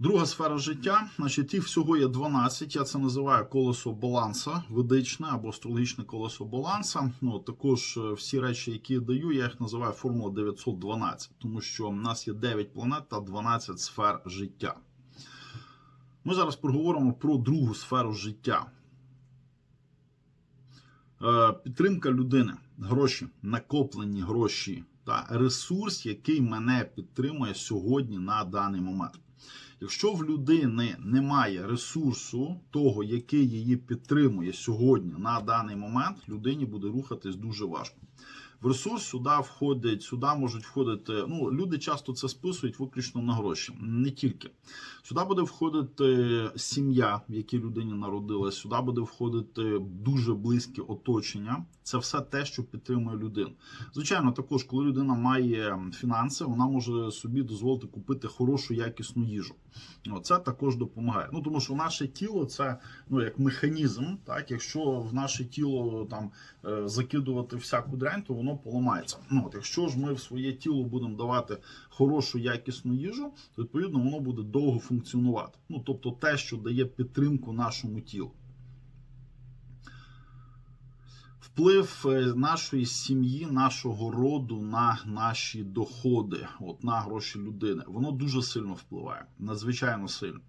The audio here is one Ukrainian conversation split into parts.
Друга сфера життя, значить, їх всього є 12. Я це називаю колесо баланса, ведичне або астрологічне колесо баланса. Ну також е, всі речі, які я даю, я їх називаю формула 912, тому що в нас є 9 планет та 12 сфер життя. Ми зараз поговоримо про другу сферу життя. Е, Підтримка людини, гроші, накоплені гроші та ресурс, який мене підтримує сьогодні на даний момент. Якщо в людини немає ресурсу, того, який її підтримує сьогодні на даний момент, людині буде рухатись дуже важко. В ресурс сюди входить, сюди можуть входити. Ну, люди часто це списують виключно на гроші. Не тільки сюди буде входити сім'я, в якій людині народилась, сюди буде входити дуже близьке оточення. Це все те, що підтримує людину. Звичайно, також, коли людина має фінанси, вона може собі дозволити купити хорошу якісну їжу. Це також допомагає. Ну тому що наше тіло це ну як механізм. Так, якщо в наше тіло там е, закидувати всяку дрянь, то воно поламається. Ну от якщо ж ми в своє тіло будемо давати хорошу якісну їжу, то відповідно воно буде довго функціонувати. Ну тобто те, що дає підтримку нашому тілу. Вплив е, нашої сім'ї, нашого роду на наші доходи, от на гроші людини, воно дуже сильно впливає, надзвичайно сильно.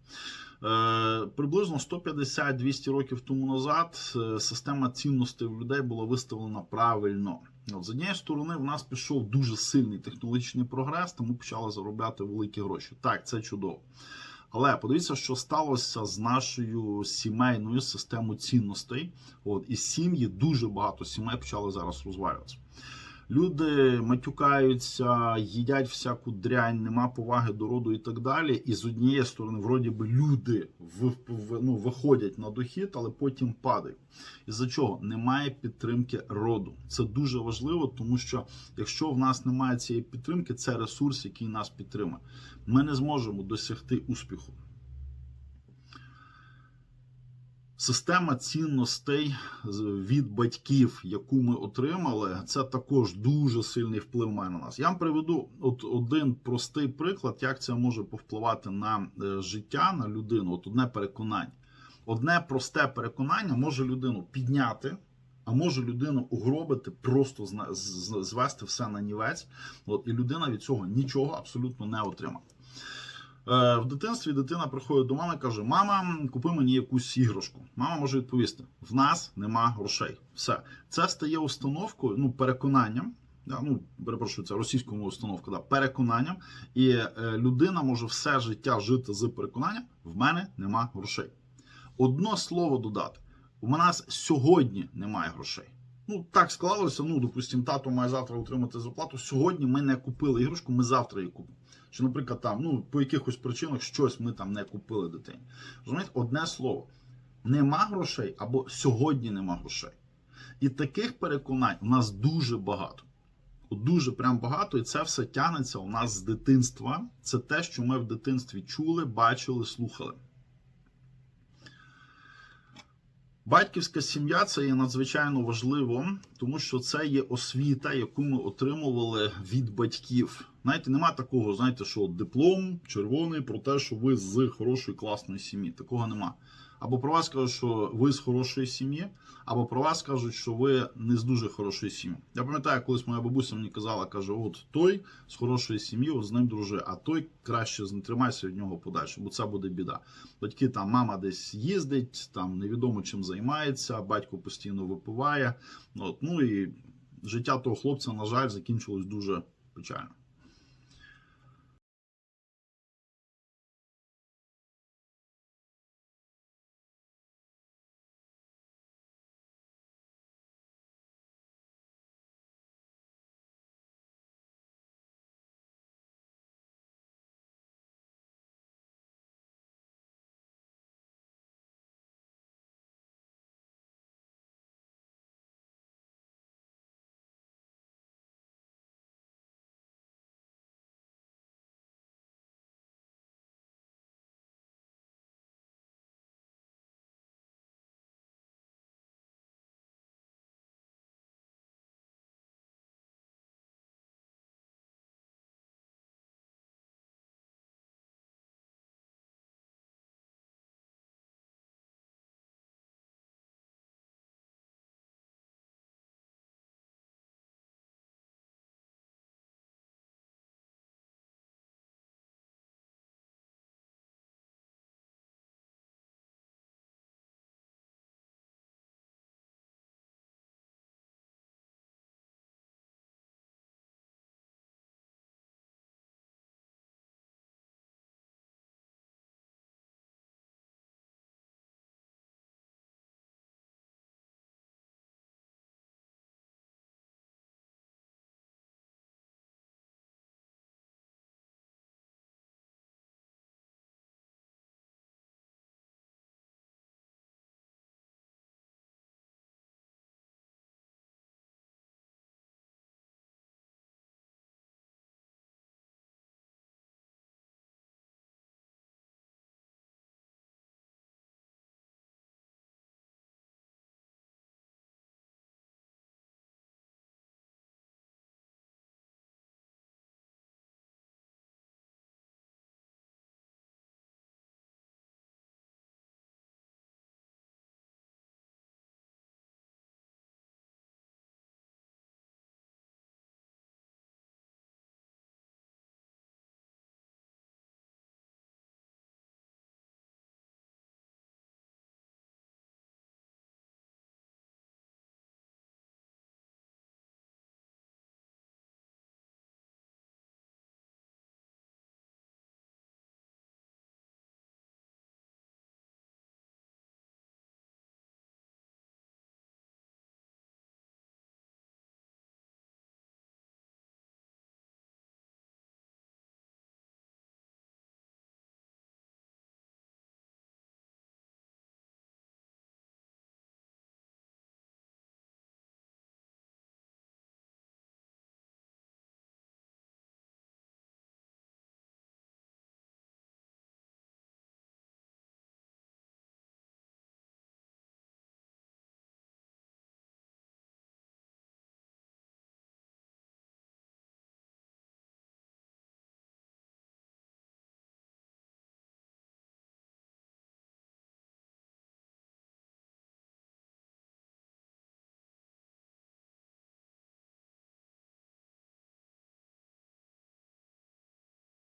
Е, приблизно 150-200 років тому назад е, система цінностей в людей була виставлена правильно. З однієї сторони, в нас пішов дуже сильний технологічний прогрес, тому почали заробляти великі гроші. Так, це чудово. Але подивіться, що сталося з нашою сімейною системою цінностей. От і сім'ї дуже багато сімей почали зараз розвалюватися. Люди матюкаються, їдять всяку дрянь, нема поваги до роду і так далі. І з однієї сторони, вроді би, люди в, ну, виходять на дохід, але потім падають. Із-за чого немає підтримки роду. Це дуже важливо, тому що якщо в нас немає цієї підтримки, це ресурс, який нас підтримує. Ми не зможемо досягти успіху. Система цінностей від батьків, яку ми отримали, це також дуже сильний вплив має на нас. Я вам приведу от один простий приклад, як це може повпливати на е, життя, на людину. От одне переконання. Одне просте переконання може людину підняти, а може людину угробити, просто звести все на нівець. От, і людина від цього нічого абсолютно не отримає. Е, В дитинстві дитина приходить до мами і каже: Мама, купи мені якусь іграшку. Мама може відповісти: в нас нема грошей. Все. Це стає установкою, ну, переконанням. да, Ну, перепрошую, це російською мовою установка, да, переконанням. І е, людина може все життя жити з переконанням: в мене нема грошей. Одно слово додати: у нас сьогодні немає грошей. Ну, так склалося. Ну, допустимо, тато має завтра отримати зарплату. Сьогодні ми не купили іграшку, ми завтра її купимо. Чи, наприклад, там, ну, по якихось причинах щось ми там не купили дитині. Розумієте, одне слово: нема грошей або сьогодні нема грошей. І таких переконань у нас дуже багато. Дуже прям багато, і це все тягнеться у нас з дитинства. Це те, що ми в дитинстві чули, бачили, слухали. Батьківська сім'я це є надзвичайно важливо, тому що це є освіта, яку ми отримували від батьків. Знаєте, нема такого, знаєте, що диплом червоний про те, що ви з хорошої класної сім'ї. Такого нема. Або про вас кажуть, що ви з хорошої сім'ї, або про вас кажуть, що ви не з дуже хорошої сім'ї. Я пам'ятаю, колись моя бабуся мені казала, каже: от той з хорошої сім'ї, от з ним дружи, а той краще з- тримайся від нього подальше, бо це буде біда. Батьки там, мама десь їздить, там невідомо чим займається, батько постійно випиває. От, ну і життя того хлопця, на жаль, закінчилось дуже печально.